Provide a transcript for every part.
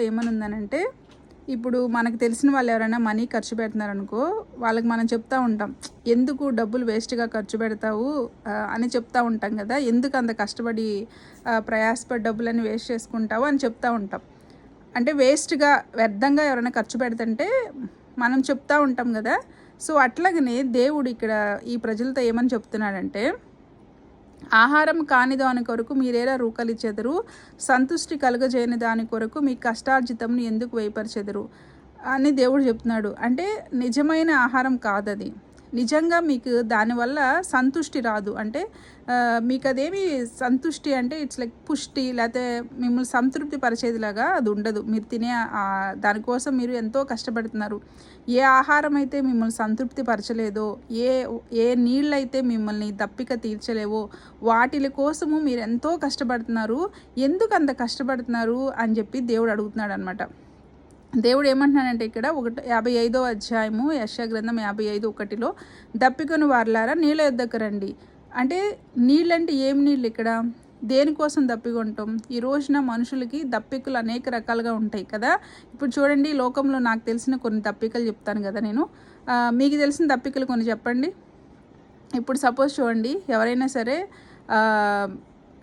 ఏమని ఉందనంటే ఇప్పుడు మనకు తెలిసిన వాళ్ళు ఎవరైనా మనీ ఖర్చు పెడుతున్నారనుకో వాళ్ళకి మనం చెప్తా ఉంటాం ఎందుకు డబ్బులు వేస్ట్గా ఖర్చు పెడతావు? అని చెప్తా ఉంటాం కదా ఎందుకు అంత కష్టపడి ప్రయాసపడి డబ్బులని వేస్ట్ చేసుకుంటావు? అని చెప్తా ఉంటాం. అంటే వేస్ట్గా వ్యర్థంగా ఎవరైనా ఖర్చు పెడుతుంటే మనం చెప్తా ఉంటాం కదా సో అట్లాగనే దేవుడు ఇక్కడ ఈ ప్రజలతో ఏమని చెప్తున్నాడంటే ఆహారం కాని దాని కొరకు మీరేలా రూకలిచ్చెదరు సంతుష్టి కలుగజేయని దాని కొరకు మీ కష్టార్జితంను ఎందుకు వేపరిచెదరు? అని దేవుడు చెప్తున్నాడు. అంటే నిజమైన ఆహారం కాదది. నిజంగా మీకు దానివల్ల సంతుష్టి రాదు. అంటే మీకు అదేమి సంతుష్టి అంటే ఇట్స్ లైక్ పుష్టి లేకపోతే మిమ్మల్ని సంతృప్తి పరిచేదిలాగా అది ఉండదు. మీరు తినే దానికోసం మీరు ఎంతో కష్టపడుతున్నారు. ఏ ఆహారం అయితే మిమ్మల్ని సంతృప్తి పరచలేదో ఏ ఏ నీళ్ళైతే మిమ్మల్ని దప్పిక తీర్చలేవో వాటిల కోసము మీరు ఎంతో కష్టపడుతున్నారు. ఎందుకు అంత కష్టపడుతున్నారు అని చెప్పి దేవుడు అడుగుతున్నాడు అనమాట దేవుడు ఏమంటున్నానంటే ఇక్కడ ఒకటి యాభై ఐదో అధ్యాయము యశ గ్రంథం యాభై ఐదు ఒకటిలో దప్పికొని వారలారా నీళ్ళ యొద్దకు రండి. అంటే నీళ్ళంటే ఏం నీళ్ళు ఇక్కడ? దేనికోసం దప్పికొంటాం? ఈ రోజున మనుషులకి దప్పికలు అనేక రకాలుగా ఉంటాయి కదా. ఇప్పుడు చూడండి ఈ లోకంలో నాకు తెలిసిన కొన్ని దప్పికలు చెప్తాను కదా నేను. మీకు తెలిసిన దప్పికలు కొన్ని చెప్పండి. ఇప్పుడు సపోజ్ చూడండి ఎవరైనా సరే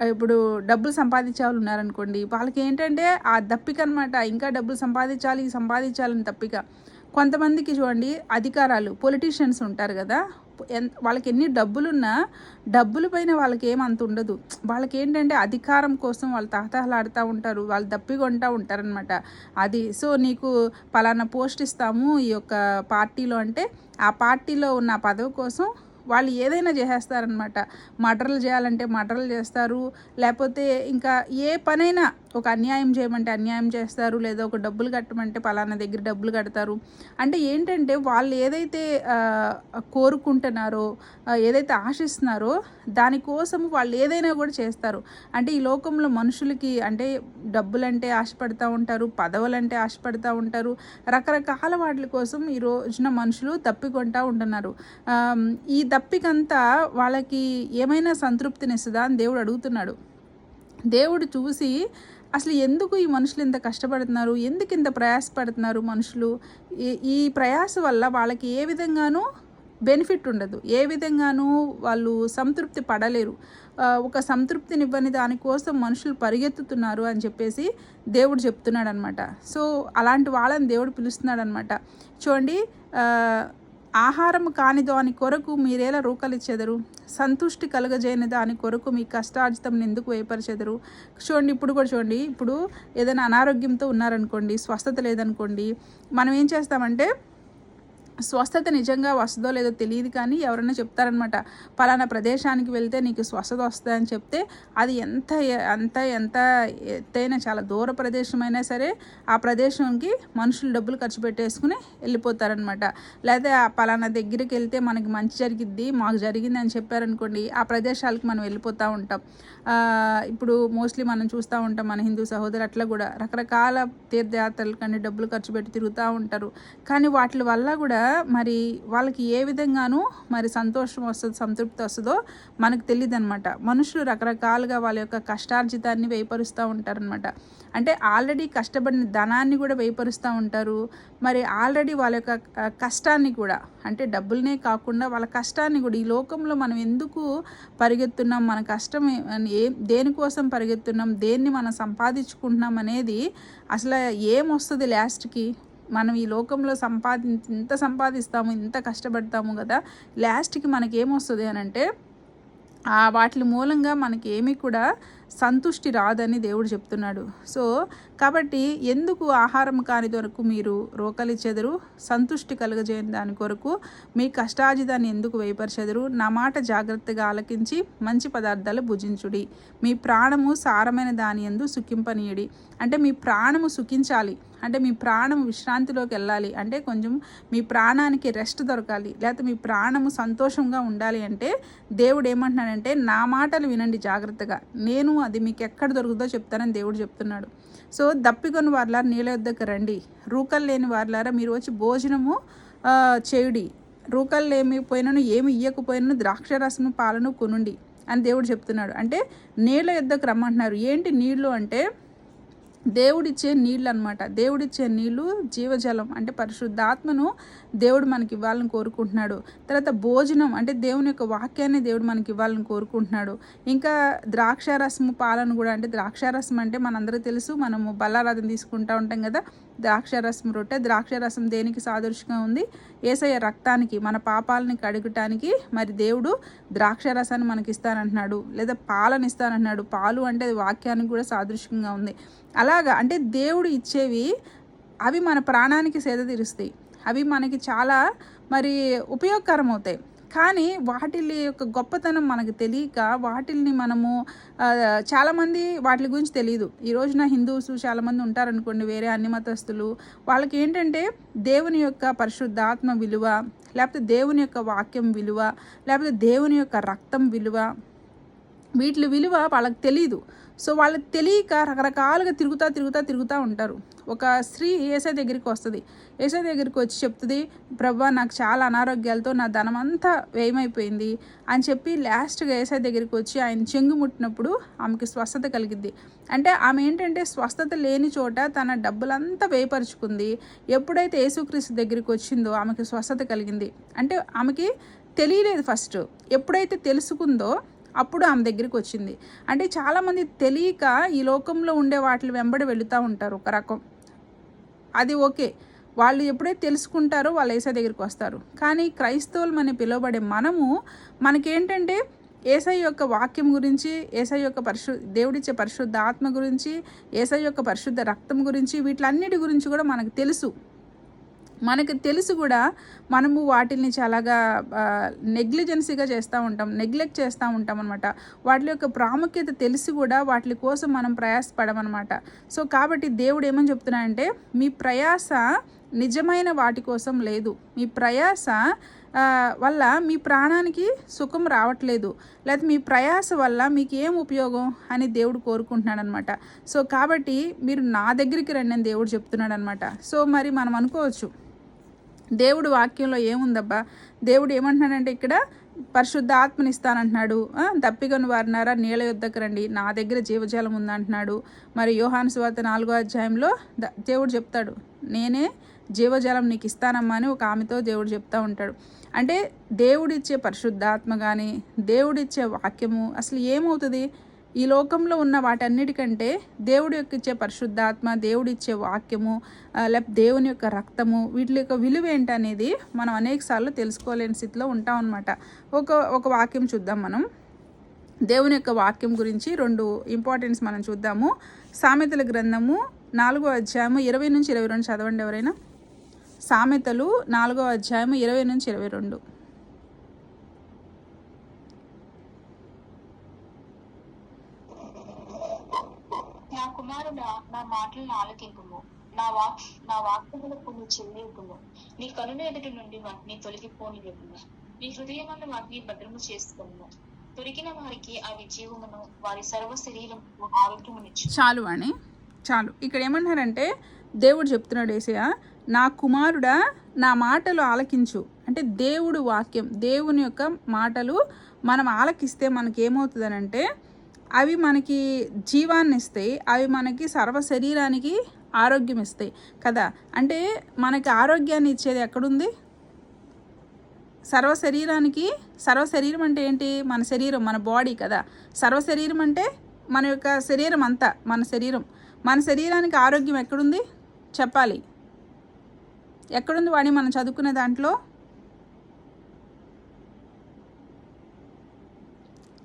ఇప్పుడు డబ్బులు సంపాదించే వాళ్ళు ఉన్నారనుకోండి వాళ్ళకి ఏంటంటే ఆ దప్పిక అనమాట ఇంకా డబ్బులు సంపాదించాలి సంపాదించాలని తప్పిక కొంతమందికి చూడండి అధికారాలు పొలిటీషియన్స్ ఉంటారు కదా ఎన్- వాళ్ళకి ఎన్ని డబ్బులున్నా డబ్బుల పైన వాళ్ళకి ఏమంత ఉండదు. వాళ్ళకి ఏంటంటే అధికారం కోసం వాళ్ళు తహతహలాడుతూ ఉంటారు వాళ్ళు దప్పికొంటూ ఉంటారనమాట అది సో నీకు పలానా పోస్ట్ ఇస్తాము ఈ యొక్క పార్టీలో అంటే ఆ పార్టీలో ఉన్న పదవి కోసం వాళ్ళు ఏదైనా చేసేస్తారనమాట మటర్లు చేయాలంటే మటర్లు చేస్తారు. లేకపోతే ఇంకా ఏ పనైనా ఒక అన్యాయం చేయమంటే అన్యాయం చేస్తారు. లేదా ఒక డబ్బులు కట్టమంటే పలానా దగ్గర డబ్బులు కడతారు. అంటే ఏంటంటే వాళ్ళు ఏదైతే కోరుకుంటున్నారో ఏదైతే ఆశిస్తున్నారో దానికోసం వాళ్ళు ఏదైనా కూడా చేస్తారు. అంటే ఈ లోకంలో మనుషులకి అంటే డబ్బులంటే ఆశపడతా ఉంటారు పదవులంటే ఆశపడతా ఉంటారు. రకరకాల వాటి కోసం ఈ రోజున మనుషులు తప్పికొంటా ఉంటున్నారు. ఈ తప్పికంతా వాళ్ళకి ఏమైనా సంతృప్తినిస్తుందా అని దేవుడు అడుగుతున్నాడు. దేవుడు చూసి అసలు ఎందుకు ఈ మనుషులు ఇంత కష్టపడుతున్నారు? ఎందుకు ఇంత ప్రయాసపడుతున్నారు మనుషులు? ఈ ఈ ప్రయాస వల్ల వాళ్ళకి ఏ విధంగానూ బెనిఫిట్ ఉండదు. ఏ విధంగానూ వాళ్ళు సంతృప్తి పడలేరు. ఒక సంతృప్తినివ్వని దానికోసం మనుషులు పరిగెత్తుతున్నారు అని చెప్పేసి దేవుడు చెప్తున్నాడు అనమాట సో అలాంటి వాళ్ళని దేవుడు పిలుస్తున్నాడు అనమాట చూడండి ఆహారము ఆహారం కాని దాని కొరకు మీరేలా రూకలిచ్చెదరు సంతుష్టి కలుగజేయని దాని కొరకు మీ కష్టార్జితం ఎందుకు వేపరిచెదరు చూడండి ఇప్పుడు కూడా చూడండి. ఇప్పుడు ఏదైనా అనారోగ్యంతో ఉన్నారనుకోండి స్వస్థత లేదనుకోండి మనం ఏం చేస్తామంటే స్వస్థత నిజంగా వస్తుందో లేదో తెలియదు కానీ ఎవరైనా చెప్తారనమాట పలానా ప్రదేశానికి వెళ్తే నీకు స్వస్థత వస్తుందని చెప్తే అది ఎంత అంత ఎంత ఎత్తైన చాలా దూర ప్రదేశమైనా సరే ఆ ప్రదేశంకి మనుషులు డబ్బులు ఖర్చు పెట్టేసుకుని వెళ్ళిపోతారనమాట లేదా ఆ పలానా దగ్గరికి వెళ్తే మనకి మంచి జరిగిద్ది మాకు జరిగింది అని చెప్పారనుకోండి ఆ ప్రదేశాలకు మనం వెళ్ళిపోతూ ఉంటాం. ఇప్పుడు మోస్ట్లీ మనం చూస్తూ ఉంటాం మన హిందూ సహోదరు అట్లా కూడా రకరకాల తీర్థయాత్రలు కానీ డబ్బులు ఖర్చు పెట్టి తిరుగుతూ ఉంటారు. కానీ వాటి వల్ల కూడా మరి వాళ్ళకి ఏ విధంగానూ మరి సంతోషం వస్తుంది సంతృప్తి వస్తుందో మనకు తెలియదు అనమాట మనుషులు రకరకాలుగా వాళ్ళ యొక్క కష్టార్జితాన్ని వేయపరుస్తూ ఉంటారనమాట అంటే ఆల్రెడీ కష్టపడిన ధనాన్ని కూడా వేపరుస్తూ ఉంటారు. మరి ఆల్రెడీ వాళ్ళ యొక్క కష్టాన్ని కూడా అంటే డబ్బులనే కాకుండా వాళ్ళ కష్టాన్ని కూడా ఈ లోకంలో మనం ఎందుకు పరిగెత్తున్నాం మన కష్టం ఏ- ఏ దేనికోసం పరిగెత్తున్నాం దేన్ని మనం సంపాదించుకుంటున్నాం అనేది అసలు ఏం వస్తుంది లాస్ట్కి? మనం ఈ లోకంలో సంపాది ఇంత సంపాదిస్తాము ఇంత కష్టపడతాము కదా లాస్ట్కి మనకేమొస్తుంది అని అంటే ఆ వాటి మూలంగా మనకి ఏమీ కూడా సంతుష్టి రాదని దేవుడు చెప్తున్నాడు. సో కాబట్టి ఎందుకు ఆహారం కాని కొరకు మీరు రోకలి చెదరు సంతుష్టి కలుగజేయని దాని కొరకు మీ కష్టాజితాన్ని ఎందుకు వేయపరిచెదరు? నా మాట జాగ్రత్తగా ఆలకించి మంచి పదార్థాలు భుజించుడి. మీ ప్రాణము సారమైన దాని ఎందు సుఖింపనీయుడి. అంటే మీ ప్రాణము సుఖించాలి. అంటే మీ ప్రాణం విశ్రాంతిలోకి వెళ్ళాలి. అంటే కొంచెం మీ ప్రాణానికి రెస్ట్ దొరకాలి. లేకపోతే మీ ప్రాణము సంతోషంగా ఉండాలి అంటే దేవుడు ఏమంటున్నాడంటే నా మాటలు వినండి జాగ్రత్తగా. నేను అది మీకు ఎక్కడ దొరుకుతుందో చెప్తానని దేవుడు చెప్తున్నాడు. సో దప్పికొని వార్లారా నీళ్ళ వద్దకు రండి. రూకలు లేని వార్లారా మీరు వచ్చి భోజనము చేయుడి. రూకలు ఏమి పోయినను ఏమి ఇయ్యకపోయినను ద్రాక్షరసము పాలను కొనుండి అని దేవుడు చెప్తున్నాడు. అంటే నీళ్ళ యుద్ధకు రమ్మంటున్నారు. ఏంటి నీళ్ళు అంటే దేవుడిచ్చే నీళ్ళు అనమాట దేవుడిచ్చే నీళ్ళు జీవజలం. అంటే పరిశుద్ధాత్మను దేవుడు మనకి ఇవ్వాలని కోరుకుంటున్నాడు. తర్వాత భోజనం అంటే దేవుని యొక్క వాక్యాన్ని దేవుడు మనకి ఇవ్వాలని కోరుకుంటున్నాడు. ఇంకా ద్రాక్షారసము పాలను కూడా అంటే ద్రాక్షారసం అంటే మనందరూ తెలుసు మనము బల్లారాధన తీసుకుంటూ ఉంటాం కదా ద్రాక్షారసం రొట్టె. ద్రాక్షారసం దేనికి సాదృశ్యంగా ఉంది? ఏసయ్య రక్తానికి మన పాపాలని కడుగటానికి మరి దేవుడు ద్రాక్షారసాన్ని మనకి ఇస్తానంటున్నాడు లేదా పాలను ఇస్తానంటున్నాడు పాలు అంటే వాక్యానికి కూడా సాదృశ్యంగా ఉంది. అలాగా అంటే దేవుడు ఇచ్చేవి అవి మన ప్రాణానికి సేద తీరుస్తాయి. అవి మనకి చాలా మరి ఉపయోగకరం అవుతాయి కానీ వాటి యొక్క గొప్పతనం మనకు తెలియక వాటిల్ని మనము చాలామంది వాటి గురించి తెలియదు ఈ రోజున హిందూస్ చాలామంది ఉంటారనుకోండి వేరే అన్ని మతస్థులు. వాళ్ళకి ఏంటంటే దేవుని యొక్క పరిశుద్ధాత్మ విలువ లేకపోతే దేవుని యొక్క వాక్యం విలువ లేకపోతే దేవుని యొక్క రక్తం విలువ వీటి విలువ వాళ్ళకి తెలియదు సో వాళ్ళకి తెలియక రకరకాలుగా తిరుగుతూ తిరుగుతూ తిరుగుతూ ఉంటారు. ఒక స్త్రీ ఏసై దగ్గరికి వస్తుంది. ఏసై దగ్గరికి వచ్చి చెప్తుంది ప్రభా నాకు చాలా అనారోగ్యాలతో నా ధనం అంతా వ్యయమైపోయింది అని చెప్పి లాస్ట్గా ఏసై దగ్గరికి వచ్చి ఆయన చెంగు ముట్టినప్పుడు ఆమెకి స్వస్థత కలిగింది అంటే ఆమె ఏంటంటే స్వస్థత లేని చోట తన డబ్బులంతా వేయపరుచుకుంది ఎప్పుడైతే యేసుక్రీస్తు దగ్గరికి వచ్చిందో ఆమెకి స్వస్థత కలిగింది. అంటే ఆమెకి తెలియలేదు ఫస్ట్. ఎప్పుడైతే తెలుసుకుందో అప్పుడు ఆమె దగ్గరికి వచ్చింది. అంటే చాలామంది తెలియక ఈ లోకంలో ఉండే వాటిని వెంబడి వెళుతూ ఉంటారు ఒక రకం. అది ఓకే. వాళ్ళు ఎప్పుడైతే తెలుసుకుంటారో వాళ్ళు ఏసై దగ్గరికి వస్తారు. కానీ క్రైస్తవులమని పిలువబడే మనము మనకేంటంటే ఏసై యొక్క వాక్యం గురించి ఏసై యొక్క పరిశు దేవుడిచ్చే పరిశుద్ధ ఆత్మ గురించి ఏసై యొక్క పరిశుద్ధ రక్తం గురించి వీటిలన్నిటి గురించి కూడా మనకు తెలుసు. మనకు తెలుసు కూడా మనము వాటిని చాలాగా నెగ్లిజెన్సీగా చేస్తూ ఉంటాం నెగ్లెక్ట్ చేస్తూ ఉంటాం అనమాట వాటి యొక్క ప్రాముఖ్యత తెలిసి కూడా వాటి కోసం మనం ప్రయాసపడమన్నమాట. సో కాబట్టి దేవుడు ఏమని చెప్తున్నాడంటే మీ ప్రయాస నిజమైన వాటి కోసం లేదు. మీ ప్రయాస వల్ల మీ ప్రాణానికి సుఖం రావట్లేదు. లేకపోతే మీ ప్రయాస వల్ల మీకు ఏం ఉపయోగం అని దేవుడు కోరుకుంటున్నాడు అనమాట సో కాబట్టి మీరు నా దగ్గరికి రండి అని దేవుడు చెప్తున్నాడు అనమాట సో మరి మనం అనుకోవచ్చు దేవుడు వాక్యంలో ఏముందబ్బా? దేవుడు ఏమంటున్నాడంటే ఇక్కడ పరిశుద్ధ ఆత్మనిస్తానంటున్నాడు ఇస్తానంటున్నాడు. వారినారా? నీళ్ళ యుద్ధకు రండి. నా దగ్గర జీవజాలం ఉందంటున్నాడు. మరి యోహాను స్వార్త నాలుగో అధ్యాయంలో దేవుడు చెప్తాడు నేనే జీవజలం నీకు ఇస్తానమ్మా అని ఒక ఆమెతో దేవుడు చెప్తా ఉంటాడు. అంటే దేవుడిచ్చే పరిశుద్ధాత్మ కానీ దేవుడిచ్చే వాక్యము అసలు ఏమవుతుంది? ఈ లోకంలో ఉన్న వాటన్నిటికంటే దేవుడి యొక్క ఇచ్చే పరిశుద్ధాత్మ దేవుడిచ్చే వాక్యము లేకపోతే దేవుని యొక్క రక్తము వీటి యొక్క విలువ ఏంటనేది మనం అనేక సార్లు తెలుసుకోలేని స్థితిలో ఉంటాం అనమాట ఒక ఒక వాక్యం చూద్దాం మనం. దేవుని యొక్క వాక్యం గురించి రెండు ఇంపార్టెన్స్ మనం చూద్దాము. సామెతల గ్రంథము నాలుగో అధ్యాయము ఇరవై నుంచి ఇరవై రెండు చదవండి ఎవరైనా? సామెతలు నాలుగో అధ్యాయము ఇరవై నుంచి ఇరవై రెండు. కుమారుడా నా మాటలను ఆలకింపుము నా వాక్ నా వాక్యములకు నీ చెల్లింపుము. నీ కనుల ఎదుటి నుండి వాటిని తొలగిపోనివ్వము. నీ హృదయమందు వాటిని భద్రము చేసుకుము దొరికిన వారికి అవి జీవమును వారి సర్వ శరీరం ఆరోగ్యమునిచ్చు. చాలు అని చాలు. ఇక్కడ ఏమంటారంటే దేవుడు చెప్తున్నాడు ఏసయ నా కుమారుడా నా మాటలు ఆలకించు. అంటే దేవుడు వాక్యం దేవుని యొక్క మాటలు మనం ఆలకిస్తే మనకేమవుతుందనంటే అంటే అవి మనకి జీవాన్ని ఇస్తాయి అవి మనకి సర్వ శరీరానికి ఆరోగ్యం ఇస్తాయి కదా. అంటే మనకి ఆరోగ్యాన్ని ఇచ్చేది ఎక్కడుంది? సర్వ శరీరానికి సర్వ శరీరం అంటే ఏంటి? మన శరీరం మన బాడీ కదా. సర్వ శరీరం అంటే మన యొక్క శరీరం అంతా మన శరీరం. మన శరీరానికి ఆరోగ్యం ఎక్కడుంది? చెప్పాలి. ఎక్కడుంది వాడి మనం చదువుకునే దాంట్లో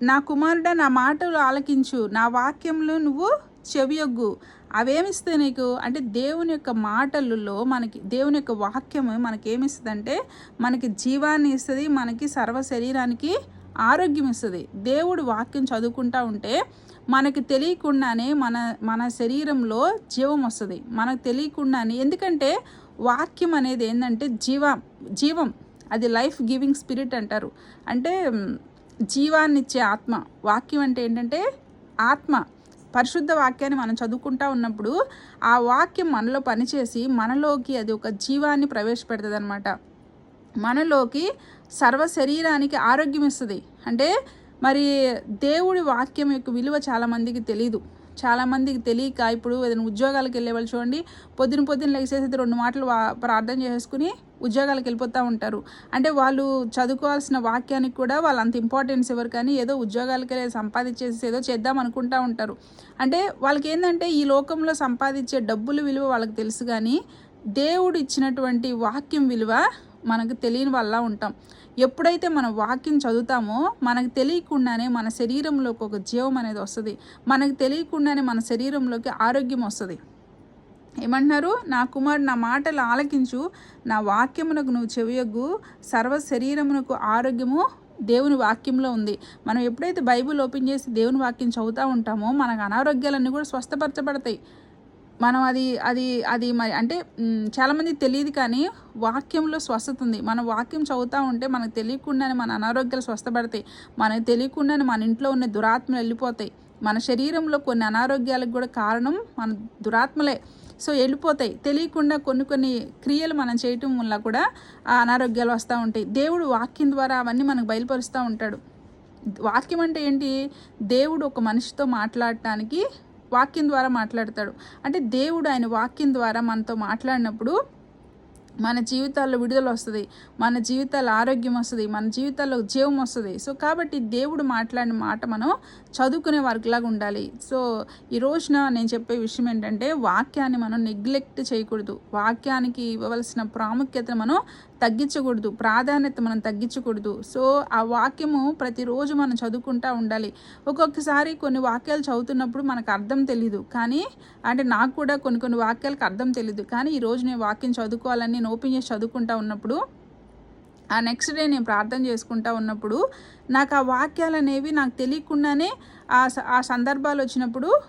నా కుమారుడ నా మాటలు ఆలకించు. నా వాక్యంలో నువ్వు చెవియొగ్గు. అవేమిస్తే నీకు? అంటే దేవుని యొక్క మాటలలో మనకి దేవుని యొక్క వాక్యము మనకేమిస్తుంది మనకి జీవాన్ని ఇస్తుంది మనకి సర్వ శరీరానికి ఆరోగ్యం ఇస్తుంది. దేవుడు వాక్యం చదువుకుంటా ఉంటే మనకి తెలియకుండానే మన మన శరీరంలో జీవం వస్తుంది. మనకు తెలియకుండానే ఎందుకంటే వాక్యం అనేది ఏంటంటే జీవం జీవం. అది లైఫ్ గివింగ్ స్పిరిట్ అంటారు. అంటే జీవాన్నిచ్చే ఆత్మ. వాక్యం అంటే ఏంటంటే ఆత్మ. పరిశుద్ధ వాక్యాన్ని మనం చదువుకుంటా ఉన్నప్పుడు ఆ వాక్యం మనలో పనిచేసి మనలోకి అది ఒక జీవాన్ని ప్రవేశపెడుతుంది అనమాట మనలోకి సర్వ శరీరానికి ఆరోగ్యం ఇస్తుంది అంటే మరి దేవుడి వాక్యం యొక్క విలువ చాలామందికి తెలీదు. చాలామందికి తెలియక ఇప్పుడు ఏదైనా ఉద్యోగాలకు వెళ్ళే వాళ్ళు చూడండి పొద్దున పొద్దున లేచేసి రెండు మాటలు ప్రార్థన చేసుకుని ఉద్యోగాలకు వెళ్ళిపోతూ ఉంటారు. అంటే వాళ్ళు చదువుకోవాల్సిన వాక్యానికి కూడా వాళ్ళు అంత ఇంపార్టెన్స్ ఇవ్వరు కానీ ఏదో ఉద్యోగాలకి వెళ్ళి సంపాదించేసి ఏదో చేద్దాం అనుకుంటూ ఉంటారు. అంటే వాళ్ళకి ఏంటంటే ఈ లోకంలో సంపాదించే డబ్బులు విలువ వాళ్ళకి తెలుసు కానీ దేవుడు ఇచ్చినటువంటి వాక్యం విలువ మనకు తెలియని వల్ల ఉంటాం. ఎప్పుడైతే మనం వాక్యం చదువుతామో మనకు తెలియకుండానే మన శరీరంలోకి ఒక జీవం అనేది వస్తుంది. మనకు తెలియకుండానే మన శరీరంలోకి ఆరోగ్యం వస్తుంది. ఏమంటున్నారు? నా కుమారు నా మాటలు ఆలకించు. నా వాక్యమునకు నువ్వు చెవియొగ్గు. సర్వ శరీరమునకు ఆరోగ్యము దేవుని వాక్యంలో ఉంది. మనం ఎప్పుడైతే బైబిల్ ఓపెన్ చేసి దేవుని వాక్యం చదువుతూ ఉంటామో మనకు అనారోగ్యాలన్నీ కూడా స్వస్థపరచబడతాయి. మనం అది అది అది మరి అంటే చాలామంది తెలియదు కానీ వాక్యంలో స్వస్థత ఉంది. మన వాక్యం చదువుతూ ఉంటే మనకు తెలియకుండానే మన అనారోగ్యాలు స్వస్థపడతాయి. మనకు తెలియకుండానే మన ఇంట్లో ఉన్న దురాత్మలు వెళ్ళిపోతాయి. మన శరీరంలో కొన్ని అనారోగ్యాలకు కూడా కారణం మన దురాత్మలే. సో వెళ్ళిపోతాయి. తెలియకుండా కొన్ని కొన్ని క్రియలు మనం చేయటం వల్ల కూడా ఆ అనారోగ్యాలు వస్తూ ఉంటాయి. దేవుడు వాక్యం ద్వారా అవన్నీ మనకు బయలుపరుస్తూ ఉంటాడు. వాక్యం అంటే ఏంటి? దేవుడు ఒక మనిషితో మాట్లాడటానికి వాక్యం ద్వారా మాట్లాడతాడు. అంటే దేవుడు ఆయన వాక్యం ద్వారా మనతో మాట్లాడినప్పుడు మన జీవితాల్లో విడుదల వస్తుంది మన జీవితాల్లో ఆరోగ్యం వస్తుంది మన జీవితాల్లో జీవం వస్తుంది. సో కాబట్టి దేవుడు మాట్లాడిన మాట మనం చదువుకునే వారిలాగా ఉండాలి. సో ఈ రోజున నేను చెప్పే విషయం ఏంటంటే వాక్యాన్ని మనం నెగ్లెక్ట్ చేయకూడదు. వాక్యానికి ఇవ్వవలసిన ప్రాముఖ్యత మనం తగ్గించకూడదు. ప్రాధాన్యత మనం తగ్గించకూడదు. సో ఆ వాక్యము ప్రతిరోజు మనం చదువుకుంటూ ఉండాలి. ఒక్కొక్కసారి కొన్ని వాక్యాలు చదువుతున్నప్పుడు మనకు అర్థం తెలీదు. కానీ అంటే నాకు కూడా కొన్ని కొన్ని వాక్యాలకు అర్థం తెలీదు. కానీ ఈరోజు నేను వాక్యం చదువుకోవాలని నేను ఓపెన్ చేసి చదువుకుంటా ఉన్నప్పుడు ఆ నెక్స్ట్ డే నేను ప్రార్థన చేసుకుంటా ఉన్నప్పుడు నాకు ఆ వాక్యాలు అనేవి నాకు తెలియకుండానే ఆ స- ఆ సందర్భాలు వచ్చినప్పుడు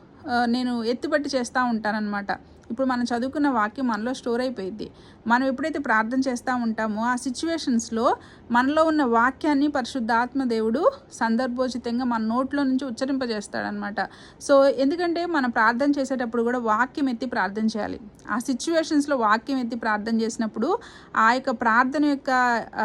నేను ఎత్తిపట్టి చేస్తూ ఉంటానన్నమాట. ఇప్పుడు మనం చదువుకున్న వాక్యం మనలో స్టోర్ అయిపోయింది మనం ఎప్పుడైతే ప్రార్థన చేస్తూ ఉంటామో ఆ సిచ్యువేషన్స్లో మనలో ఉన్న వాక్యాన్ని పరిశుద్ధాత్మ దేవుడు సందర్భోచితంగా మన నోట్లో నుంచి ఉచ్చరింపజేస్తాడనమాట. సో ఎందుకంటే మనం ప్రార్థన చేసేటప్పుడు కూడా వాక్యం ఎత్తి ప్రార్థన చేయాలి. ఆ సిచ్యువేషన్స్లో వాక్యం ఎత్తి ప్రార్థన చేసినప్పుడు ఆ యొక్క ప్రార్థన యొక్క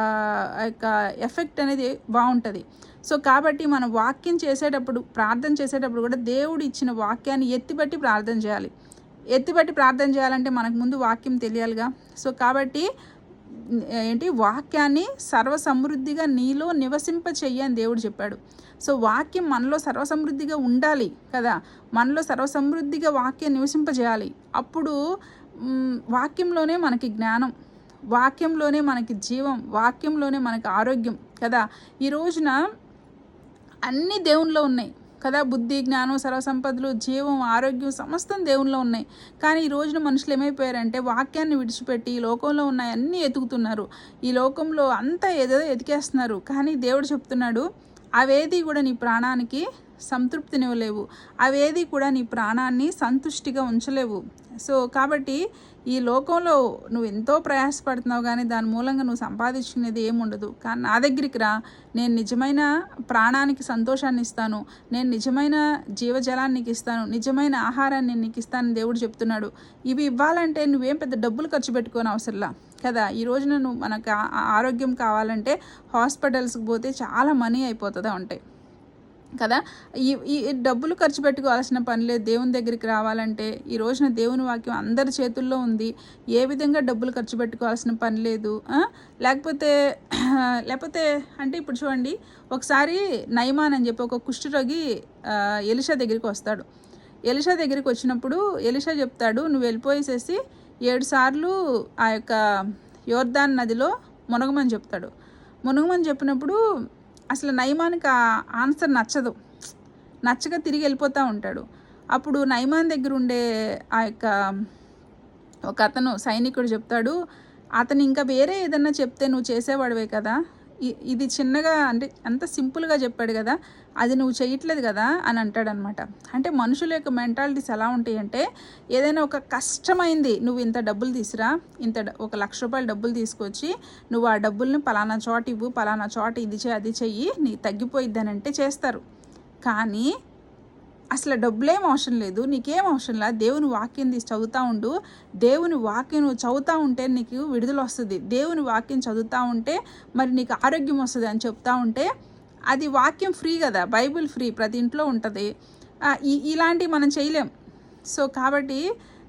ఆ యొక్క ఎఫెక్ట్ అనేది బాగుంటుంది. సో కాబట్టి మనం వాక్యం చేసేటప్పుడు ప్రార్థన చేసేటప్పుడు కూడా దేవుడు ఇచ్చిన వాక్యాన్ని ఎత్తిబట్టి ప్రార్థన చేయాలి. ఎత్తిబట్టి ప్రార్థన చేయాలంటే మనకు ముందు వాక్యం తెలియాలిగా. సో కాబట్టి ఏంటి వాక్యాన్ని సర్వసమృద్ధిగా నీలో నివసింప చెయ్యి అని దేవుడు చెప్పాడు. సో వాక్యం మనలో సర్వసమృద్ధిగా ఉండాలి కదా. మనలో సర్వసమృద్ధిగా వాక్యం నివసింపజేయాలి అప్పుడు వాక్యంలోనే మనకి జ్ఞానం వాక్యంలోనే మనకి జీవం వాక్యంలోనే మనకి ఆరోగ్యం కదా. ఈ రోజున అన్ని దేవునిలో ఉన్నాయి. కదా? బుద్ధి జ్ఞానం సర్వసంపదలు జీవం ఆరోగ్యం సమస్తం దేవునిలో ఉన్నాయి. కానీ ఈ రోజున మనుషులు ఏమైపోయారంటే వాక్యాన్ని విడిచిపెట్టి ఈ లోకంలో ఉన్నాయి అన్నీ ఎతుకుతున్నారు. ఈ లోకంలో అంతా ఏదో ఎతికేస్తున్నారు. కానీ దేవుడు చెప్తున్నాడు అవేది కూడా నీ ప్రాణానికి సంతృప్తినివ్వలేవు. అవేది కూడా నీ ప్రాణాన్ని సంతుష్టిగా ఉంచలేవు. సో కాబట్టి ఈ లోకంలో నువ్వు ఎంతో ప్రయాసపడుతున్నావు కానీ దాని మూలంగా నువ్వు సంపాదించుకునేది ఏముండదు. కానీ నా దగ్గరికి రా. నేను నిజమైన ప్రాణానికి సంతోషాన్ని ఇస్తాను. నేను నిజమైన జీవజలాన్ని నీకు ఇస్తాను. నిజమైన ఆహారాన్ని నేను నీకు ఇస్తానని దేవుడు చెప్తున్నాడు. ఇవి ఇవ్వాలంటే నువ్వేం పెద్ద డబ్బులు ఖర్చు పెట్టుకోని అవసరంలా? కదా ఈ రోజున నువ్వు మనకు ఆరోగ్యం కావాలంటే హాస్పిటల్స్కి పోతే చాలా మనీ అయిపోతుందా ఉంటాయి. కదా? ఈ ఈ డబ్బులు ఖర్చు పెట్టుకోవాల్సిన పనిలే దేవుని దగ్గరికి రావాలంటే ఈ రోజున దేవుని వాక్యం అందరి చేతుల్లో ఉంది. ఏ విధంగా డబ్బులు ఖర్చు పెట్టుకోవాల్సిన పని లేదు లేకపోతే లేకపోతే అంటే ఇప్పుడు చూడండి ఒకసారి నయమాన్ అని చెప్పి ఒక కుష్ఠరోగి ఎలిషా దగ్గరికి వస్తాడు. ఎలిషా దగ్గరికి వచ్చినప్పుడు ఎలిషా చెప్తాడు నువ్వు వెళ్ళిపోయేసేసి ఏడు సార్లు ఆ యొక్క యోర్దాన్ నదిలో మునగమని చెప్తాడు. మునగమని చెప్పినప్పుడు అసలు నయమానికి ఆ ఆన్సర్ నచ్చదు. నచ్చక తిరిగి వెళ్ళిపోతూ ఉంటాడు. అప్పుడు నయమాన్ దగ్గర ఉండే ఆ యొక్క ఒక అతను సైనికుడు చెప్తాడు అతను ఇంకా వేరే ఏదన్నా చెప్తే నువ్వు చేసేవాడివే కదా? ఇది చిన్నగా అంటే అంత సింపుల్గా చెప్పాడు కదా? అది నువ్వు చేయట్లేదు కదా అని అంటాడనమాట. అంటే మనుషుల యొక్క మెంటాలిటీస్ ఎలా ఉంటాయి అంటే ఏదైనా ఒక కష్టమైంది నువ్వు ఇంత డబ్బులు తీసురా ఇంత ఒక లక్ష రూపాయలు డబ్బులు తీసుకొచ్చి నువ్వు ఆ డబ్బుల్ని పలానా చోట ఇవ్వు పలానా చోట ఇది చేయి అది చెయ్యి నీకు తగ్గిపోయిద్ది అని అంటే చేస్తారు. కానీ అసలు డబ్బులేం అవసరం లేదు నీకేం అవసరం లేదు దేవుని వాక్యం తీసి చదువుతూ ఉండు. దేవుని వాక్యం నువ్వు చదువుతూ ఉంటే నీకు విడుదల వస్తుంది. దేవుని వాక్యం చదువుతూ ఉంటే మరి నీకు ఆరోగ్యం వస్తుంది అని చెప్తా ఉంటే అది వాక్యం ఫ్రీ కదా బైబిల్ ఫ్రీ ప్రతి ఇంట్లో ఉంటుంది. ఇలాంటివి మనం చేయలేం. సో కాబట్టి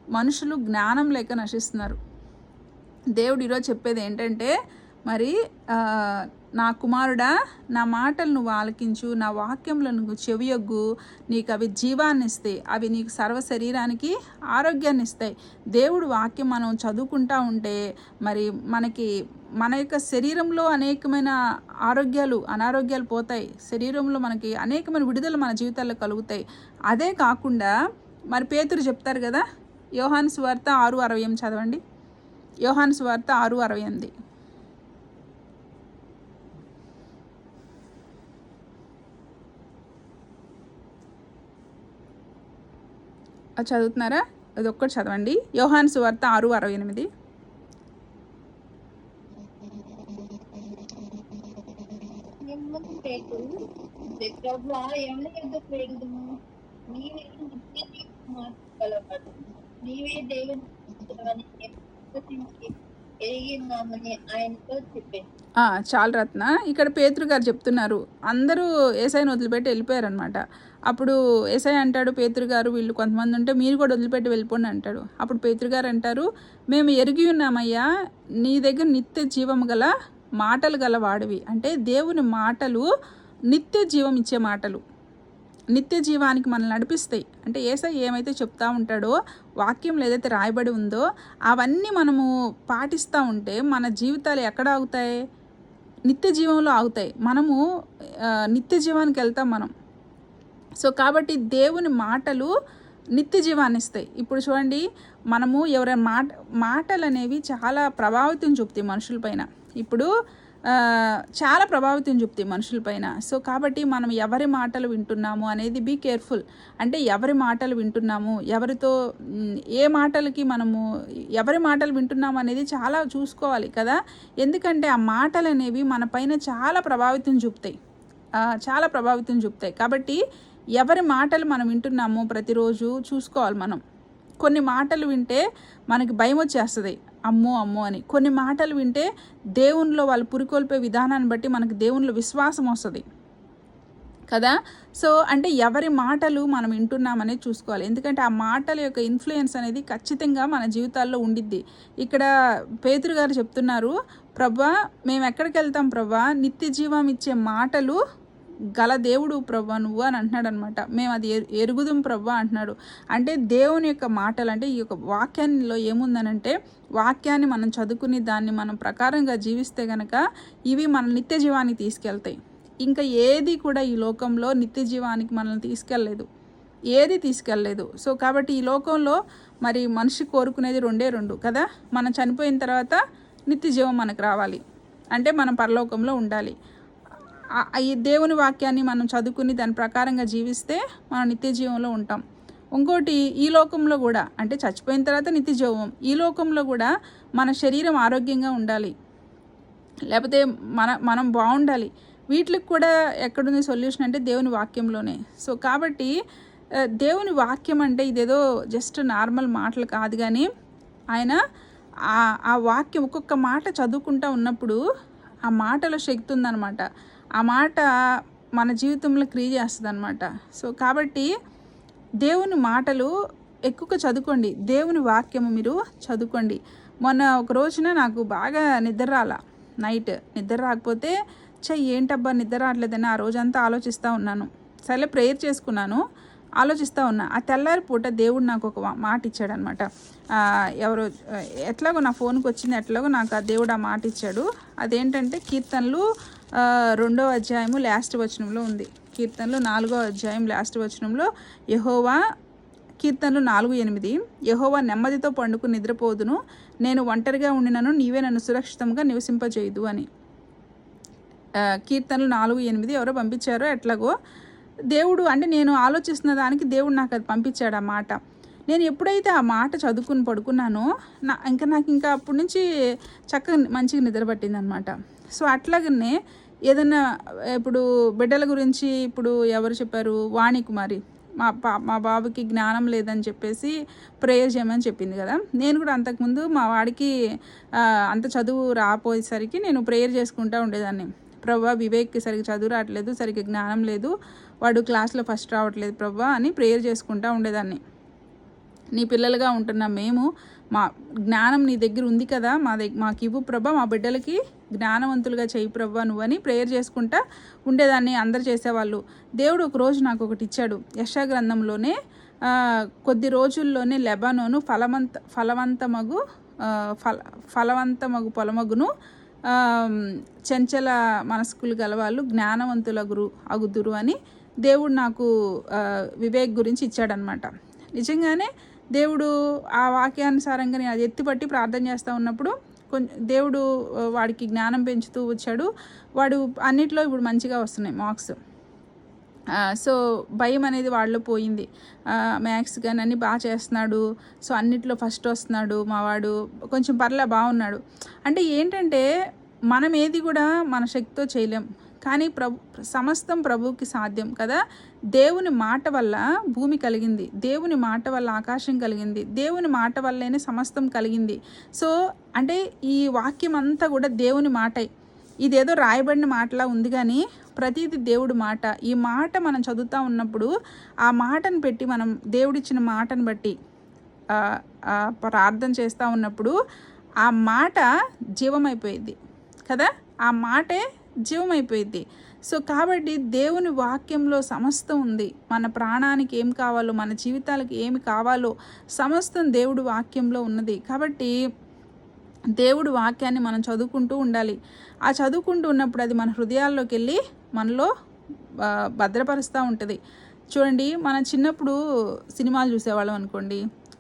మనుషులు జ్ఞానం లేక నశిస్తున్నారు. దేవుడు ఈరోజు చెప్పేది ఏంటంటే మరి నా కుమారుడా నా మాటలు నువ్వు ఆలకించు నా వాక్యంలో నువ్వు చెవియొగ్గు. నీకు అవి జీవాన్ని ఇస్తాయి అవి నీకు సర్వ శరీరానికి ఆరోగ్యాన్ని ఇస్తాయి దేవుడు వాక్యం మనం చదువుకుంటా ఉంటే మరి మనకి మన యొక్క శరీరంలో అనేకమైన ఆరోగ్యాలు అనారోగ్యాలు పోతాయి. శరీరంలో మనకి అనేకమైన విడుదల మన జీవితాల్లో కలుగుతాయి. అదే కాకుండా మరి పేతురు చెప్తారు కదా యోహాన్ సువార్త ఆరు అరవై ఎనిమిది చదవండి. యోహాన్ సువార్త ఆరు అరవై ఎనిమిది. చదువుతున్నారా? అది ఒక్కటి చదవండి. యోహాన్ సువార్త ఆరు అరవై ఎనిమిది. నీవే దేవుని పుత్రుడవని ఆయనతో చెప్పాను చాలు రత్న. ఇక్కడ పేతురు గారు చెప్తున్నారు. అందరూ ఏసైని వదిలిపెట్టి వెళ్ళిపోయారనమాట అప్పుడు ఏసై అంటాడు పేతురు గారు వీళ్ళు కొంతమంది ఉంటే మీరు కూడా వదిలిపెట్టి వెళ్ళిపోండి అంటాడు. అప్పుడు పేతురు గారు అంటారు మేము ఎరిగి ఉన్నామయ్యా. నీ దగ్గర నిత్య జీవము గల మాటలు గల వాడివి. అంటే దేవుని మాటలు నిత్య జీవం ఇచ్చే మాటలు. నిత్య జీవానికి మనల్ని నడిపిస్తాయి. అంటే ఏసై ఏమైతే చెప్తా ఉంటాడో వాక్యంలో ఏదైతే రాయబడి ఉందో అవన్నీ మనము పాటిస్తూ ఉంటే మన జీవితాలు ఎక్కడ ఆగుతాయి? నిత్య జీవంలో ఆగుతాయి. మనము నిత్య జీవానికి వెళ్తాం మనం. సో కాబట్టి దేవుని మాటలు నిత్య జీవాన్ని ఇస్తాయి. ఇప్పుడు చూడండి మనము ఎవరైనా మాట మాటలు అనేవి చాలా ప్రభావితం చూపుతాయి మనుషులపైన ఇప్పుడు చాలా ప్రభావితం చూపుతాయి మనుషులపైన సో కాబట్టి మనం ఎవరి మాటలు వింటున్నాము అనేది బీ కేర్ఫుల్ అంటే ఎవరి మాటలు వింటున్నాము ఎవరితో ఏ మాటలకి మనము ఎవరి మాటలు వింటున్నాము అనేది చాలా చూసుకోవాలి కదా. ఎందుకంటే ఆ మాటలు అనేవి మన పైన చాలా ప్రభావితం చూపుతాయి. చాలా ప్రభావితం చూపుతాయి. కాబట్టి ఎవరి మాటలు మనం వింటున్నామో ప్రతిరోజు చూసుకోవాలి మనం. కొన్ని మాటలు వింటే మనకి భయం వచ్చేస్తుంది. అమ్మో అమ్మో అని. కొన్ని మాటలు వింటే దేవునిలో వాళ్ళు పురికొల్పే విధానాన్ని బట్టి మనకు దేవునిలో విశ్వాసం వస్తుంది. కదా? సో అంటే ఎవరి మాటలు మనం వింటున్నామనే చూసుకోవాలి. ఎందుకంటే ఆ మాటల యొక్క ఇన్ఫ్లుయెన్స్ అనేది ఖచ్చితంగా మన జీవితాల్లో ఉండిద్ది. ఇక్కడ పేతురు గారు చెప్తున్నారు ప్రభా మేము ఎక్కడికి వెళ్తాం ప్రభా? నిత్య జీవం ఇచ్చే మాటలు గల దేవుడు ప్రభా నువ్వు అని అంటున్నాడు అనమాట మేము అది ఎరుగుదాం ఎరుగుదుం ప్రభా అంటున్నాడు. అంటే దేవుని యొక్క మాటలు అంటే ఈ యొక్క వాక్యాన్నిలో ఏముందనంటే వాక్యాన్ని మనం చదువుకుని దాన్ని మనం ప్రకారంగా జీవిస్తే గనక ఇవి మన నిత్య జీవానికి తీసుకెళ్తాయి. ఇంకా ఏది కూడా ఈ లోకంలో నిత్య జీవానికి మనల్ని తీసుకెళ్ళలేదు ఏది తీసుకెళ్ళలేదు సో కాబట్టి ఈ లోకంలో మరి మనిషి కోరుకునేది రెండే రెండు కదా? మనం చనిపోయిన తర్వాత నిత్య జీవం మనకు రావాలి. అంటే మనం పరలోకంలో ఉండాలి. ఈ దేవుని వాక్యాన్ని మనం చదువుకుని దాని ప్రకారంగా జీవిస్తే మనం నిత్య జీవంలో ఉంటాం. ఇంకోటి ఈ లోకంలో కూడా అంటే చచ్చిపోయిన తర్వాత నిత్య జీవం ఈ లోకంలో కూడా మన శరీరం ఆరోగ్యంగా ఉండాలి. లేకపోతే మన మనం బాగుండాలి. వీటికి కూడా ఎక్కడుంది సొల్యూషన్ అంటే దేవుని వాక్యంలోనే. సో కాబట్టి దేవుని వాక్యం అంటే ఇదేదో జస్ట్ నార్మల్ మాటలు కాదు కానీ ఆయన ఆ ఆ వాక్యం ఒక్కొక్క మాట చదువుకుంటా ఉన్నప్పుడు ఆ మాటలో శక్తి ఉందన్నమాట. ఆ మాట మన జీవితంలో క్రియ చేస్తుంది అనమాట సో కాబట్టి దేవుని మాటలు ఎక్కువగా చదువుకోండి. దేవుని వాక్యము మీరు చదువుకోండి. మొన్న ఒక రోజున నాకు బాగా నిద్ర రాల. నైట్ నిద్ర రాకపోతే చే ఏంటబ్బా నిద్ర రావట్లేదని ఆ రోజంతా ఆలోచిస్తూ ఉన్నాను. సరే ప్రేయర్ చేసుకున్నాను. ఆలోచిస్తూ ఉన్నా. ఆ తెల్లారి పూట దేవుడు నాకు ఒక వా- మాట ఇచ్చాడనమాట ఎవరో ఎట్లాగో నా ఫోన్కి వచ్చింది ఎట్లాగో నాకు ఆ దేవుడు ఆ మాట ఇచ్చాడు. అదేంటంటే కీర్తనలు రెండో అధ్యాయము లాస్ట్ వచనంలో ఉంది. కీర్తనలు నాలుగో అధ్యాయం లాస్ట్ వచనంలో యహోవా కీర్తనలు నాలుగు ఎనిమిది. యహోవా నెమ్మదితో పండుకు నిద్రపోదును. నేను ఒంటరిగా ఉండినను నీవే నన్ను సురక్షితంగా నివసింపజేయదు అని. కీర్తనలు నాలుగు ఎనిమిది ఎవరో పంపించారో ఎట్లాగో? దేవుడు అంటే నేను ఆలోచిస్తున్న దానికి దేవుడు నాకు అది పంపించాడు ఆ మాట. నేను ఎప్పుడైతే ఆ మాట చదువుకుని పడుకున్నానో నా ఇంకా నాకు ఇంకా అప్పటి నుంచి చక్కగా మంచిగా నిద్ర పట్టిందనమాట సో అట్లాగనే ఏదన్నా ఇప్పుడు బిడ్డల గురించి ఇప్పుడు ఎవరు చెప్పారు? వాణి కుమారి. మా పా మా బాబుకి జ్ఞానం లేదని చెప్పేసి ప్రేయర్ చేయమని చెప్పింది కదా. నేను కూడా అంతకుముందు మా వాడికి అంత చదువు రాపోయేసరికి నేను ప్రేయర్ చేసుకుంటూ ఉండేదాన్ని. ప్రభా వివేక్కి సరిగ్గా చదువు రావట్లేదు సరిగ్గా జ్ఞానం లేదు వాడు క్లాస్లో ఫస్ట్ రావట్లేదు ప్రభా అని ప్రేయర్ చేసుకుంటూ ఉండేదాన్ని. నీ పిల్లలుగా ఉంటున్న మేము మా జ్ఞానం నీ దగ్గర ఉంది కదా మా దగ్గర మాకు ఇవ్వు ప్రభా మా బిడ్డలకి జ్ఞానవంతులుగా చేయి ప్రభా నువ్వని ప్రేయర్ చేసుకుంటా ఉండేదాన్ని అందరు చేసేవాళ్ళు. దేవుడు ఒక రోజు నాకు ఒకటి ఇచ్చాడు. యశా గ్రంథంలోనే కొద్ది రోజుల్లోనే లెబానోను ఫలవంత ఫలవంతమగు ఫల ఫలవంతమగు పొలమగును చెంచల చంచల మనస్కులు గలవాళ్ళు జ్ఞానవంతుల గురు అగుదురు అని దేవుడు నాకు వివేక్ గురించి ఇచ్చాడనమాట నిజంగానే దేవుడు ఆ వాక్యానుసారంగా నేను అది ఎత్తిపట్టి ప్రార్థన చేస్తూ ఉన్నప్పుడు కొం దేవుడు వాడికి జ్ఞానం పెంచుతూ వచ్చాడు. వాడు అన్నిట్లో ఇప్పుడు మంచిగా వస్తున్నాయి మార్క్స్. సో భయం అనేది వాళ్ళలో పోయింది. మ్యాథ్స్ కానీ అన్నీ బాగా చేస్తున్నాడు. సో అన్నిట్లో ఫస్ట్ వస్తున్నాడు మా వాడు. కొంచెం పర్లే బాగున్నాడు. అంటే ఏంటంటే మనం ఏది కూడా మన శక్తితో చేయలేం. కానీ ప్రభు సమస్తం ప్రభువుకి సాధ్యం కదా? దేవుని మాట వల్ల భూమి కలిగింది. దేవుని మాట వల్ల ఆకాశం కలిగింది. దేవుని మాట వల్లనే సమస్తం కలిగింది. సో అంటే ఈ వాక్యం అంతా కూడా దేవుని మాటే. ఇదేదో రాయబడిన మాటలా ఉంది కానీ ప్రతిది దేవుడి మాట. ఈ మాట మనం చదువుతూ ఉన్నప్పుడు ఆ మాటను పెట్టి మనం దేవుడిచ్చిన మాటను బట్టి ప్రార్థన చేస్తూ ఉన్నప్పుడు ఆ మాట జీవమైపోయింది కదా? ఆ మాటే జీవమైపోయింది సో కాబట్టి దేవుని వాక్యంలో సమస్తం ఉంది. మన ప్రాణానికి ఏం కావాలో మన జీవితాలకు ఏమి కావాలో సమస్తం దేవుడి వాక్యంలో ఉన్నది. కాబట్టి దేవుడు వాక్యాన్ని మనం చదువుకుంటూ ఉండాలి. ఆ చదువుకుంటూ ఉన్నప్పుడు అది మన హృదయాల్లోకి వెళ్ళి మనలో భద్రపరుస్తూ ఉంటుంది. చూడండి మనం చిన్నప్పుడు సినిమాలు చూసేవాళ్ళం అనుకోండి.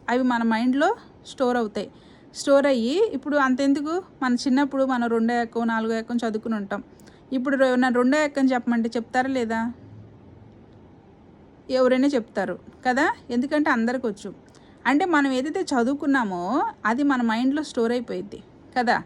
అవి మన మైండ్లో స్టోర్ అవుతాయి. స్టోర్ అయ్యి ఇప్పుడు అంతెందుకు? మన చిన్నప్పుడు మనం రెండో ఎక్కో నాలుగో ఎక్కం చదువుకుని ఉంటాం. ఇప్పుడు రె- నా రెండో ఎక్కం చెప్పమంటే చెప్తారా లేదా? ఎవరైనా చెప్తారు కదా? ఎందుకంటే అందరికి వచ్చు. అంటే మనం ఏదైతే చదువుకున్నామో అది మన మైండ్లో స్టోర్ అయిపోయింది కదా?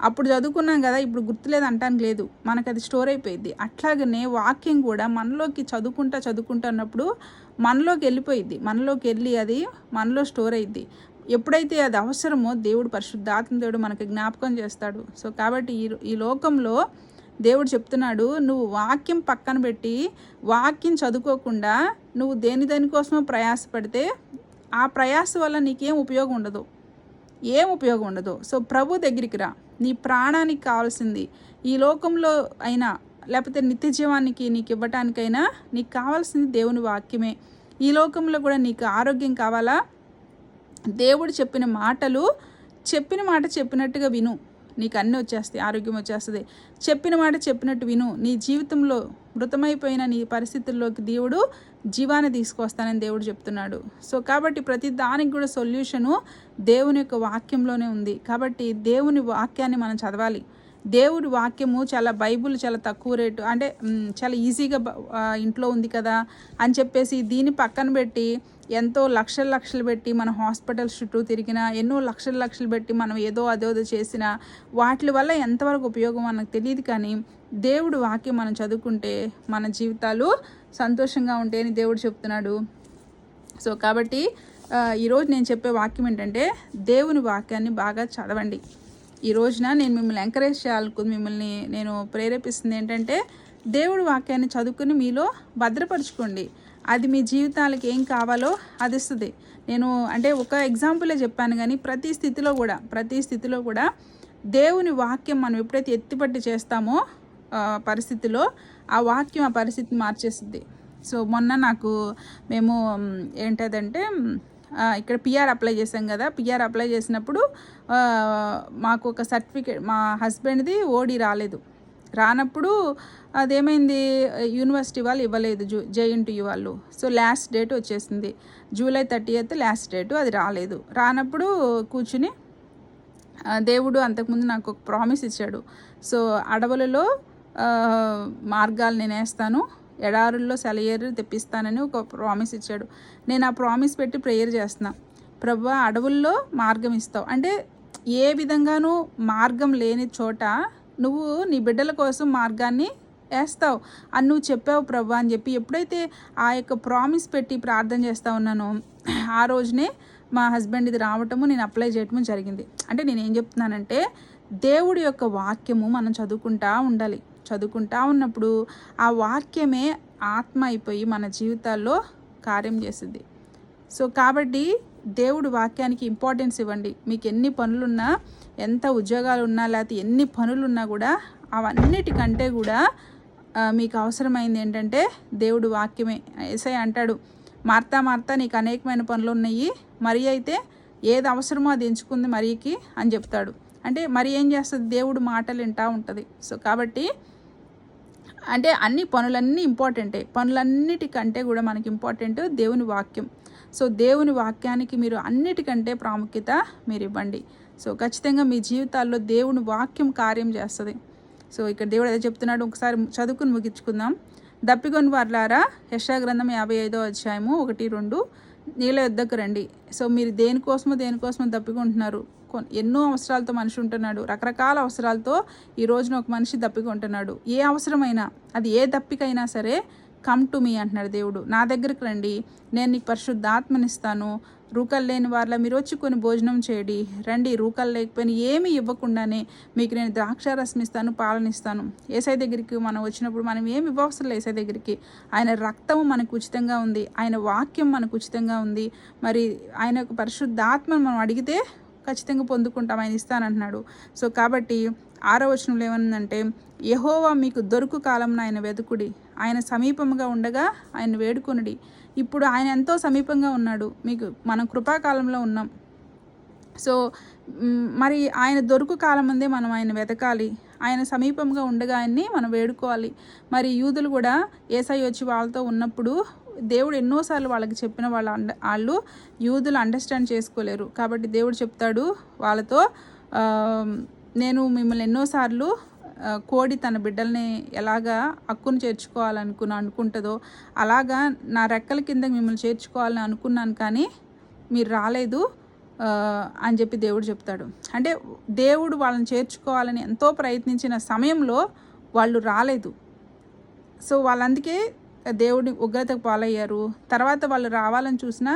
అప్పుడు చదువుకున్నాం కదా ఇప్పుడు గుర్తులేదు అంటానికి లేదు. మనకు అది స్టోర్ అయిపోయింది అట్లాగనే వాక్యం కూడా మనలోకి చదువుకుంటా చదువుకుంటా ఉన్నప్పుడు మనలోకి వెళ్ళిపోయింది మనలోకి వెళ్ళి అది మనలో స్టోర్ అయింది ఎప్పుడైతే అది అవసరమో దేవుడు పరిశుద్ధాత్మ దేవుడు మనకి జ్ఞాపకం చేస్తాడు. సో కాబట్టి ఈ ఈ లోకంలో దేవుడు చెప్తున్నాడు నువ్వు వాక్యం పక్కన పెట్టి వాక్యం చదువుకోకుండా నువ్వు దేని దానికోసమో ప్రయాసపడితే ఆ ప్రయాస వల్ల నీకేం ఉపయోగం ఉండదు. ఏం ఉపయోగం ఉండదు. సో ప్రభు దగ్గరికి రా. నీ ప్రాణానికి కావాల్సింది ఈ లోకంలో అయినా లేకపోతే నిత్య జీవానికి నీకు ఇవ్వటానికైనా నీకు కావాల్సింది దేవుని వాక్యమే. ఈ లోకంలో కూడా నీకు ఆరోగ్యం కావాలా? దేవుడు చెప్పిన మాటలు చెప్పిన మాట చెప్పినట్టుగా విను. నీకు అన్నీ వచ్చేస్తాయి ఆరోగ్యం వచ్చేస్తుంది. చెప్పిన మాట చెప్పినట్టు విను. నీ జీవితంలో మృతమైపోయిన నీ పరిస్థితుల్లోకి దేవుడు జీవాన్ని తీసుకొస్తానని దేవుడు చెప్తున్నాడు. సో కాబట్టి ప్రతి దానికి కూడా సొల్యూషను దేవుని యొక్క వాక్యంలోనే ఉంది. కాబట్టి దేవుని వాక్యాన్ని మనం చదవాలి. దేవుడి వాక్యము చాలా బైబుల్ చాలా తక్కువ రేటు అంటే చాలా ఈజీగా ఇంట్లో ఉంది కదా అని చెప్పేసి దీన్ని పక్కన పెట్టి ఎంతో లక్షలు లక్షలు పెట్టి మన హాస్పిటల్స్ చుట్టూ తిరిగినా ఎన్నో లక్షలు లక్షలు పెట్టి మనం ఏదో అదో చేసినా వాటి వల్ల ఎంతవరకు ఉపయోగం మనకు తెలియదు కానీ దేవుడు వాక్యం మనం చదువుకుంటే మన జీవితాలు సంతోషంగా ఉంటాయని దేవుడు చెప్తున్నాడు. సో కాబట్టి ఈరోజు నేను చెప్పే వాక్యం ఏంటంటే దేవుని వాక్యాన్ని బాగా చదవండి. ఈ రోజున నేను మిమ్మల్ని ఎంకరేజ్ చేయాలనుకుంది మిమ్మల్ని నేను ప్రేరేపిస్తుంది ఏంటంటే దేవుడి వాక్యాన్ని చదువుకుని మీలో భద్రపరచుకోండి. అది మీ జీవితాలకు ఏం కావాలో అది ఇస్తుంది. నేను అంటే ఒక ఎగ్జాంపులే చెప్పాను కానీ ప్రతి స్థితిలో కూడా ప్రతి స్థితిలో కూడా దేవుని వాక్యం మనం ఎప్పుడైతే ఎత్తిపట్టి చేస్తామో పరిస్థితిలో ఆ వాక్యం ఆ పరిస్థితిని మార్చేస్తుంది సో మొన్న నాకు మేము ఏంటంటే ఏంటదంటే ఇక్కడ పిఆర్ అప్లై చేసాం కదా పిఆర్ అప్లై చేసినప్పుడు మాకు ఒక సర్టిఫికేట్ మా హస్బెండ్ది ఓడి రాలేదు. రానప్పుడు అదేమైంది? యూనివర్సిటీ వాళ్ళు ఇవ్వలేదు జూ జేఎన్టీయూ వాళ్ళు. సో లాస్ట్ డేట్ వచ్చేసింది. July thirty eighth last date అది రాలేదు. రానప్పుడు కూర్చుని దేవుడు అంతకుముందు నాకు ఒక ప్రామిస్ ఇచ్చాడు. సో అడవులలో మార్గాలు నేనేస్తాను ఎడారుల్లో సెలయేరు తెప్పిస్తానని ఒక ప్రామిస్ ఇచ్చాడు. నేను ఆ ప్రామిస్ పెట్టి ప్రేయర్ చేస్తున్నా. ప్రభు అడవుల్లో మార్గం ఇస్తావు. అంటే ఏ విధంగానూ మార్గం లేని చోట నువ్వు నీ బిడ్డల కోసం మార్గాన్ని వేస్తావు. అని నువ్వు చెప్పావు ప్రభు అని చెప్పి ఎప్పుడైతే ఆ యొక్క ప్రామిస్ పెట్టి ప్రార్థన చేస్తా ఉన్నానో ఆ రోజునే మా హస్బెండ్ ఇది రావటము నేను అప్లై చేయటము జరిగింది. అంటే నేను ఏం చెప్తున్నానంటే దేవుడి యొక్క వాక్యము మనం చదువుకుంటా ఉండాలి. చదువుకుంటా ఉన్నప్పుడు ఆ వాక్యమే ఆత్మ అయిపోయి మన జీవితాల్లో కార్యం చేస్తుంది. సో కాబట్టి దేవుడు వాక్యానికి ఇంపార్టెన్స్ ఇవ్వండి. మీకు ఎన్ని పనులున్నా ఎంత ఉద్యోగాలు ఉన్నా లేకపోతే ఎన్ని పనులు ఉన్నా కూడా అవన్నిటికంటే కూడా మీకు అవసరమైంది ఏంటంటే దేవుడు వాక్యమే. ఎస్ఐ అంటాడు మార్తా మార్తా నీకు అనేకమైన పనులు ఉన్నాయి మరి అయితే ఏది అవసరమో అది ఎంచుకుంది మరీకి అని చెప్తాడు. అంటే మరి ఏం చేస్తుంది? దేవుడు మాటలు వింటా ఉంటుంది. సో కాబట్టి అంటే అన్ని పనులన్నీ ఇంపార్టెంటే. పనులన్నిటికంటే కూడా మనకి ఇంపార్టెంట్ దేవుని వాక్యం. సో దేవుని వాక్యానికి మీరు అన్నిటికంటే ప్రాముఖ్యత మీరు ఇవ్వండి సో ఖచ్చితంగా మీ జీవితాల్లో దేవుని వాక్యం కార్యం చేస్తుంది. సో ఇక్కడ దేవుడు అదే చెప్తున్నాడు. ఒకసారి చదువుకుని ముగించుకుందాం. దప్పికొని వార్లారా యశా గ్రంథం యాభై ఐదో అధ్యాయము ఒకటి రెండు. నీళ్ళ యుద్ధకు రండి. సో మీరు దేనికోసమో దేనికోసమో దప్పికొంటున్నారు. ఎన్నో అవసరాలతో మనిషి ఉంటున్నాడు. రకరకాల అవసరాలతో ఈ రోజున ఒక మనిషి దప్పికొంటున్నాడు. ఏ అవసరమైనా అది ఏ దప్పికైనా సరే కమ్ టు మీ అంటున్నాడు దేవుడు. నా దగ్గరికి రండి. నేను నీకు పరిశుద్ధాత్మనిస్తాను. రూకలు లేని వాళ్ళ మీరు వచ్చి కొన్ని భోజనం చేయండి. రండి రూకలు లేకపోయినా ఏమీ ఇవ్వకుండానే మీకు నేను ద్రాక్షారసం ఇస్తాను పాలనిస్తాను ఏసై దగ్గరికి మనం వచ్చినప్పుడు మనం ఏమి ఇవ్వవసరం ఏసై దగ్గరికి. ఆయన రక్తం మనకు ఉచితంగా ఉంది ఆయన వాక్యం మనకు ఉచితంగా ఉంది. మరి ఆయన యొక్క పరిశుద్ధాత్మను మనం అడిగితే ఖచ్చితంగా పొందుకుంటాం ఆయన ఇస్తానంటున్నాడు. సో కాబట్టి ఆరో వచనంలో ఏమనుందంటే యహోవా మీకు దొరుకు కాలం ఆయన వెతుకుడి ఆయన సమీపముగా ఉండగా ఆయన వేడుకొనుడి. ఇప్పుడు ఆయన ఎంతో సమీపంగా ఉన్నాడు. మీకు మనం కృపాకాలంలో ఉన్నాం. సో మరి ఆయన దొరుకు కాలం ముందే మనం ఆయన వెతకాలి. ఆయన సమీపంగా ఉండగా ఆయన్ని మనం వేడుకోవాలి. మరి యూదులు కూడా ఏసై వచ్చి వాళ్ళతో ఉన్నప్పుడు దేవుడు ఎన్నోసార్లు వాళ్ళకి చెప్పిన వాళ్ళ అండ వాళ్ళు యూదులు అండర్స్టాండ్ చేసుకోలేరు. కాబట్టి దేవుడు చెప్తాడు వాళ్ళతో నేను మిమ్మల్ని ఎన్నోసార్లు కోడి తన బిడ్డల్ని ఎలాగా హక్కును చేర్చుకోవాలనుకుని అనుకుంటుందో అలాగా నా రెక్కల కింద మిమ్మల్ని చేర్చుకోవాలని అనుకున్నాను కానీ మీరు రాలేదు అని చెప్పి దేవుడు చెప్తాడు. అంటే దేవుడు వాళ్ళని చేర్చుకోవాలని ఎంతో ప్రయత్నించిన సమయంలో వాళ్ళు రాలేదు. సో వాళ్ళందుకే దేవుడి ఉగ్రతకు పాలయ్యారు. తర్వాత వాళ్ళు రావాలని చూసినా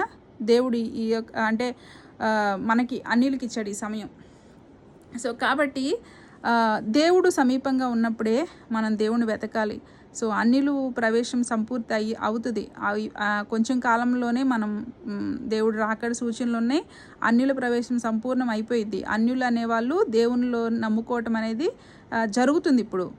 దేవుడు ఈ యొక్క అంటే మనకి అన్నిలకి ఇచ్చాడు ఈ సమయం. సో కాబట్టి దేవుడు సమీపంగా ఉన్నప్పుడే మనం దేవుని వెతకాలి. సో అన్నిలు ప్రవేశం సంపూర్తి అయ్యి అవుతుంది. అవి- కొంచెం కాలంలోనే మనం దేవుడు రాకడ సూచనలు ఉన్నాయి అన్యుల ప్రవేశం సంపూర్ణం అయిపోయింది అన్యులు అనేవాళ్ళు దేవునిలో నమ్ముకోవటం అనేది జరుగుతుంది ఇప్పుడు.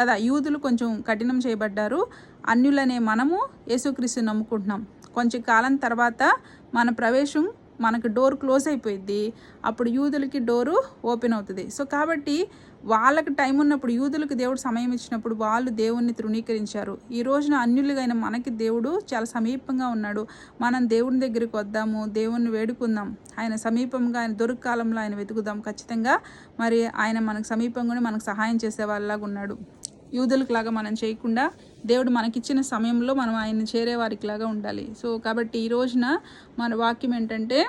కదా యూదులు కొంచెం కఠినం చేయబడ్డారు. అన్యులనే మనము యేసుక్రీస్తు నమ్ముకుంటున్నాం. కొంచెం కాలం తర్వాత మన ప్రవేశం మనకు డోర్ క్లోజ్ అయిపోయింది అప్పుడు యూదులకి డోరు ఓపెన్ అవుతుంది. సో కాబట్టి వాళ్ళకి టైం ఉన్నప్పుడు యూదులకు దేవుడు సమయం ఇచ్చినప్పుడు వాళ్ళు దేవుణ్ణి తృణీకరించారు. ఈ రోజున అన్యులుగైన మనకి దేవుడు చాలా సమీపంగా ఉన్నాడు. మనం దేవుని దగ్గరికి వద్దాము దేవుణ్ణి వేడుకుందాం. ఆయన సమీపంగా ఆయన దొరుకు కాలంలో ఆయన వెతుకుదాం. ఖచ్చితంగా మరి ఆయన మనకు సమీపంగానే మనకు సహాయం చేసే వాళ్ళలాగా ఉన్నాడు. యూదులకు లాగా మనం చేయకుండా దేవుడు మనకిచ్చిన సమయంలో మనం ఆయన్ని చేరే వారికి లాగా ఉండాలి. సో కాబట్టి ఈ రోజున మన వాక్యం ఏంటంటే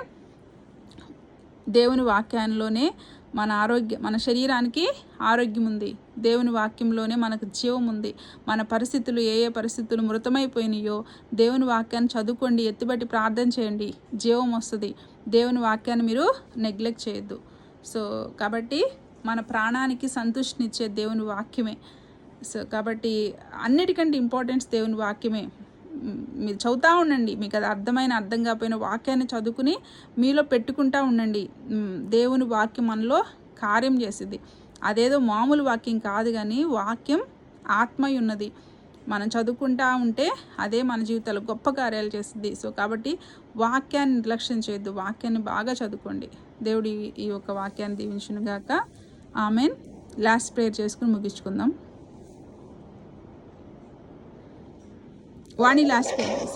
దేవుని వాక్యంలోనే మన ఆరోగ్య మన శరీరానికి ఆరోగ్యం ఉంది దేవుని వాక్యంలోనే మనకు జీవం ఉంది మన పరిస్థితులు ఏ ఏ పరిస్థితులు మృతమైపోయినాయో దేవుని వాక్యాన్ని చదువుకోండి ఎత్తుబట్టి ప్రార్థన చేయండి. జీవం వస్తుంది. దేవుని వాక్యాన్ని మీరు నెగ్లెక్ట్ చేయొద్దు. సో కాబట్టి మన ప్రాణానికి సంతృష్టినిచ్చే దేవుని వాక్యమే. సో కాబట్టి అన్నిటికంటే ఇంపార్టెన్స్ దేవుని వాక్యమే. మీరు చదువుతూ ఉండండి. మీకు అది అర్థమైన అర్థం కాకపోయిన వాక్యాన్ని చదువుకుని మీలో పెట్టుకుంటా ఉండండి. దేవుని వాక్యం మనలో కార్యం చేసింది అదేదో మామూలు వాక్యం కాదు కానీ వాక్యం ఆత్మయి ఉన్నది. మనం చదువుకుంటా ఉంటే అదే మన జీవితాలు గొప్ప కార్యాలు చేస్తుంది సో కాబట్టి వాక్యాన్ని నిర్లక్ష్యం చేయొద్దు. వాక్యాన్ని బాగా చదువుకోండి. దేవుడి ఈ యొక్క వాక్యాన్ని దీవించును గాక ఆమెన్ లాస్ట్ ప్రేయర్ చేసుకుని ముగించుకుందాం. వాణి లాస్ట్ ప్రేయర్